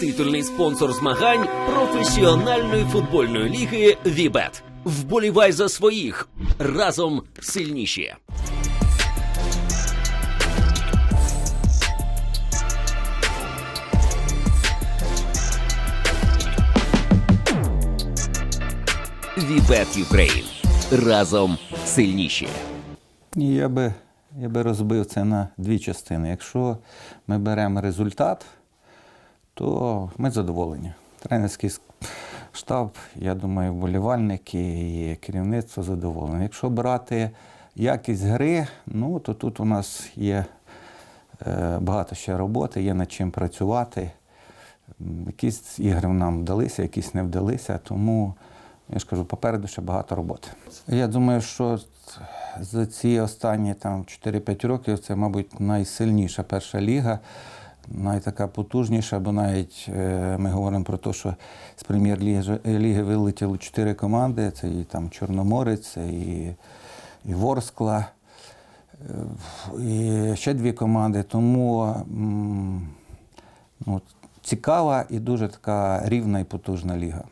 Титульний спонсор змагань професіональної футбольної ліги Вібет. Вболівай за своїх разом сильніші. Вібет Юкрейн. Разом сильніші. Я би, я би розбив це на дві частини. Якщо ми беремо результат, то ми задоволені. Тренерський штаб, я думаю, вболівальники і керівництво задоволені. Якщо брати якість гри, ну то тут у нас є е, багато ще роботи, є над чим працювати. Якісь ігри нам вдалися, якісь не вдалися, тому я ж кажу, попереду ще багато роботи. Я думаю, що за ці останні там 4-5 років це, мабуть, найсильніша перша ліга, найтака потужніша, бо навіть е, ми говоримо про те, що з прем'єр-ліги вилетіли вилетіло 4 команди: це і там Чорноморець, і, і Ворскла. Е, І ще дві команди. Тому ну, цікава і дуже така рівна і потужна ліга.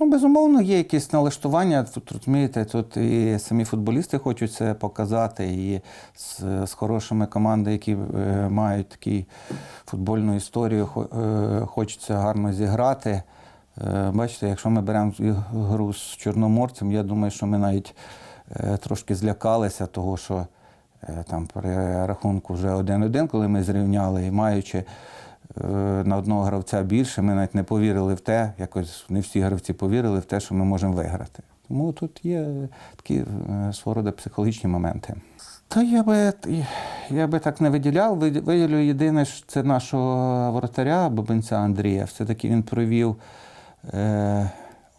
Ну, безумовно, є якісь налаштування. Тут розумієте, тут і самі футболісти хочуть це показати, і з, з хорошими командами, які е, мають таку футбольну історію, хо- е, хочеться гарно зіграти. Е, бачите, якщо ми беремо гру з Чорноморцем, я думаю, що ми навіть е, трошки злякалися того, що е, там при рахунку вже 1-1, коли ми зрівняли, і маючи на одного гравця більше, ми навіть не повірили в те, якось не всі гравці повірили в те, що ми можемо виграти. Тому тут є такі е, свого роду психологічні моменти. Та я би, я би так не виділяв. Виділю єдине, що це нашого воротаря Бабинця Андрія. Все-таки він провів е,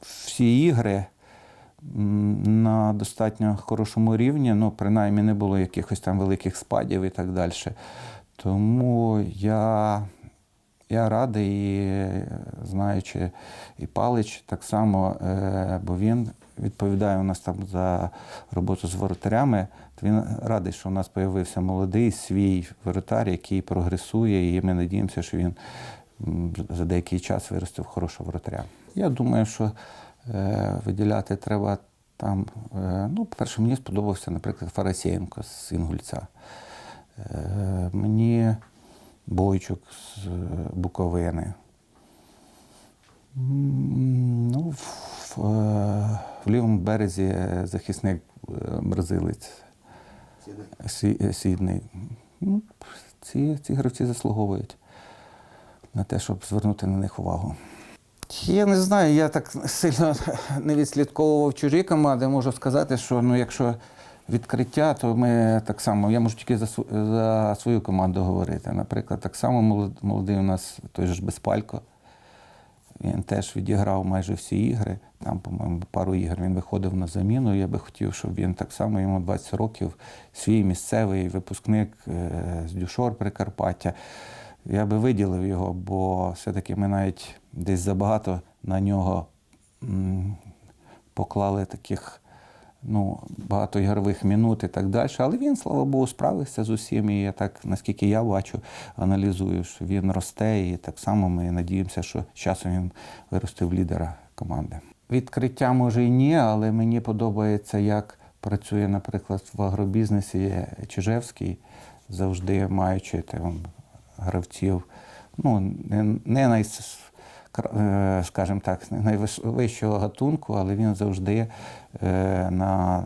всі ігри на достатньо хорошому рівні. Ну, принаймні не було якихось там великих спадів і так далі. Тому я, я радий, і, знаючи, і Палич так само, е, бо він відповідає у нас там за роботу з воротарями. Він радий, що у нас з'явився молодий свій воротар, який прогресує, і ми надіємося, що він за деякий час виросте в хорошого воротаря. Я думаю, що е, виділяти треба там. Е, ну, по-перше, мені сподобався, наприклад, Фарасєєнко з Інгульця. Е, мені Бойчук з е, Буковини. Ну, в, е, в лівому березі е, захисник е, бразилець Сі- е, Сідний. Ну, ці, ці гравці заслуговують на те, щоб звернути на них увагу. Я не знаю, я так сильно не відслідковував чужі команди. Можу сказати, що ну, якщо відкриття, то ми так само, я можу тільки за, за свою команду говорити. Наприклад, так само молодий у нас той ж Безпалько. Він теж відіграв майже всі ігри. Там, по-моєму, пару ігор він виходив на заміну. Я би хотів, щоб він так само йому 20 років, свій місцевий випускник е, з Дюшор Прикарпаття. Я би виділив його, бо все-таки ми навіть десь забагато на нього поклали таких ну, багато ігрових минут і так далі. Але він, слава Богу, справився з усім. І я так, наскільки я бачу, аналізую, що він росте, і так само ми надіємося, що з часом він виросте в лідера команди. Відкриття може і ні, але мені подобається, як працює, наприклад, в агробізнесі Чижевський, завжди маючи там, гравців, ну, не, не най, кра- е, скажімо так, найвищого гатунку, але він завжди е, на,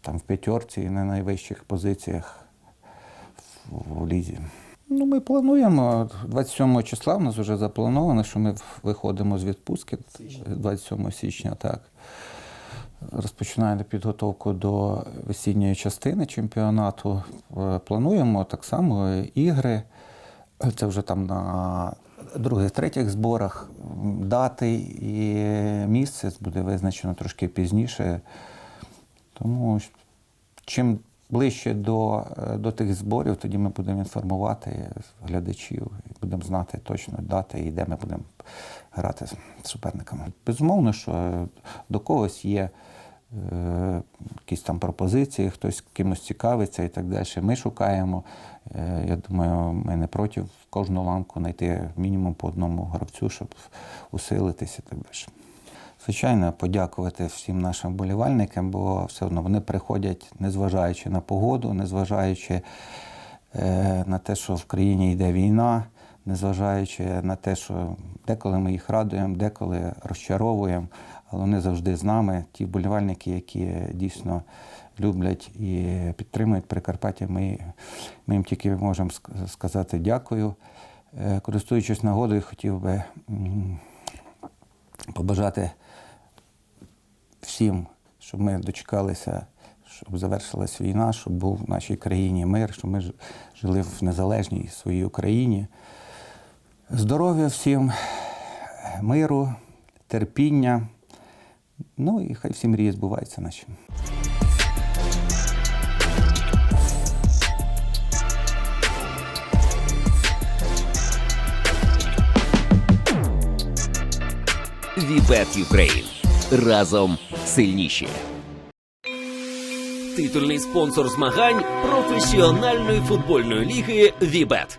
там, в п'ятерці і на найвищих позиціях в, в лізі. Ну, ми плануємо 27 числа. У нас вже заплановано, що ми виходимо з відпустки 27 січня. Так. Розпочинаємо підготовку до весінньої частини чемпіонату. Е, Плануємо так само ігри. Це вже там на других, третіх зборах. Дати і місце буде визначено трошки пізніше. Тому чим ближче до, до тих зборів, тоді ми будемо інформувати глядачів і будемо знати точно дати і де ми будемо грати з суперниками. Безумовно, що до когось є якісь там пропозиції, хтось кимось цікавиться і так далі. Ми шукаємо. Е, Я думаю, ми не проти кожну ланку знайти мінімум по одному гравцю, щоб усилитися і так далі. Звичайно, подякувати всім нашим вболівальникам, бо все одно вони приходять, незважаючи на погоду, незважаючи е, на те, що в країні йде війна, незважаючи на те, що деколи ми їх радуємо, деколи розчаровуємо, але вони завжди з нами. Ті вболівальники, які дійсно люблять і підтримують Прикарпаття, ми, ми їм тільки можемо сказати дякую. Е, Користуючись нагодою, хотів би побажати всім, щоб ми дочекалися, щоб завершилась війна, щоб був в нашій країні мир, щоб ми жили в незалежній своїй Україні. Здоров'я всім, миру, терпіння. Ну і хай всі мрії збуваються наші. Вібет Юкрейн. Разом сильніші. Титульний спонсор змагань професіональної футбольної ліги Вібет.